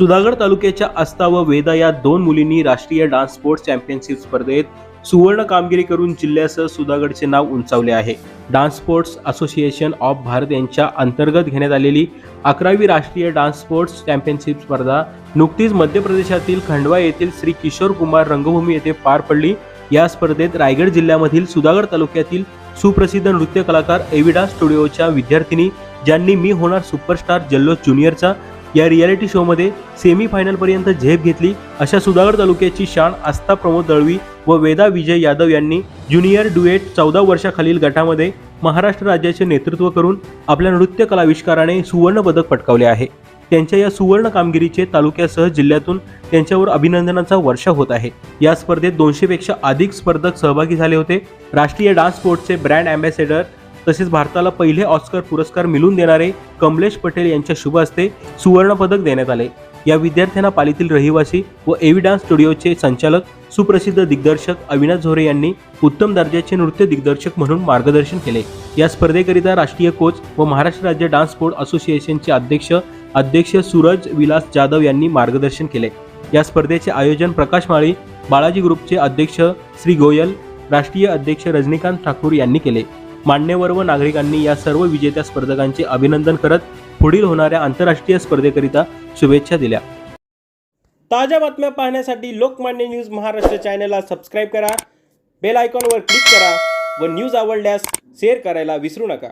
सुधागड तालुक्याच्या आस्था व वेदा या दोन मुलींनी राष्ट्रीय डान्स स्पोर्ट्स चॅम्पियनशिप स्पर्धेत सुवर्ण कामगिरी करून जिल्ह्यासह सुधागडचे नाव उंचावले आहे. Dance sports association of Bharat यांच्या अंतर्गत घेण्यात आलेली अकरावी राष्ट्रीय डान्स स्पोर्ट्स चॅम्पियनशिप स्पर्धा नुकतीच मध्य प्रदेशातील खंडवा येथील श्री किशोर कुमार रंगभूमी येथे पार पडली. या स्पर्धेत रायगड जिल्ह्यामधील सुधागड तालुक्यातील सुप्रसिद्ध नृत्य कलाकार एविडा स्टुडिओच्या विद्यार्थिनी ज्यांनी मी होणार सुपरस्टार जल्लोष ज्युनियरचा या रियालिटी शोमध्ये सेमी फायनलपर्यंत झेप घेतली. अशा सुधागड तालुक्याची शान आस्था प्रमोद दळवी व वेदा विजय यादव यांनी ज्युनियर डुएट चौदा वर्षाखालील गटामध्ये महाराष्ट्र राज्याचे नेतृत्व करून आपल्या नृत्य कलाविष्काराने सुवर्ण पदक पटकावले आहे. त्यांच्या या सुवर्ण कामगिरीचे तालुक्यासह जिल्ह्यातून त्यांच्यावर अभिनंदनाचा वर्षा होत आहे. या स्पर्धेत दोनशेपेक्षा अधिक स्पर्धक सहभागी झाले होते. राष्ट्रीय डान्स स्पोर्ट्सचे ब्रँड अँबॅसेडर तसेच भारताला पहिले ऑस्कर पुरस्कार मिळून देणारे कमलेश पटेल यांच्या शुभ हस्ते सुवर्णपदक देण्यात आले. या विद्यार्थ्यांना पालीतील रहिवासी व एव्ही डान्स स्टुडिओचे संचालक सुप्रसिद्ध दिग्दर्शक अविनाश झोरे यांनी उत्तम दर्जाचे नृत्य दिग्दर्शक म्हणून मार्गदर्शन केले. या स्पर्धेकरिता राष्ट्रीय कोच व महाराष्ट्र राज्य डान्स स्पोर्ट असोसिएशनचे अध्यक्ष अध्यक्ष सूरज विलास जाधव यांनी मार्गदर्शन केले. या स्पर्धेचे आयोजन प्रकाश माळी बाळाजी ग्रुपचे अध्यक्ष श्री गोयल राष्ट्रीय अध्यक्ष रजनीकांत ठाकूर यांनी केले. मान्यवर व नागरिकांनी या सर्व विजेत्या स्पर्धकांचे अभिनंदन करत पुढील होणाऱ्या आंतरराष्ट्रीय स्पर्धेकरिता शुभेच्छा दिल्या. ताज्या बातम्या पाहण्यासाठी लोकमान्य न्यूज महाराष्ट्र चॅनलला सबस्क्राईब करा बेल आयकॉनवर क्लिक करा व न्यूज आवडल्यास शेअर करायला विसरू नका.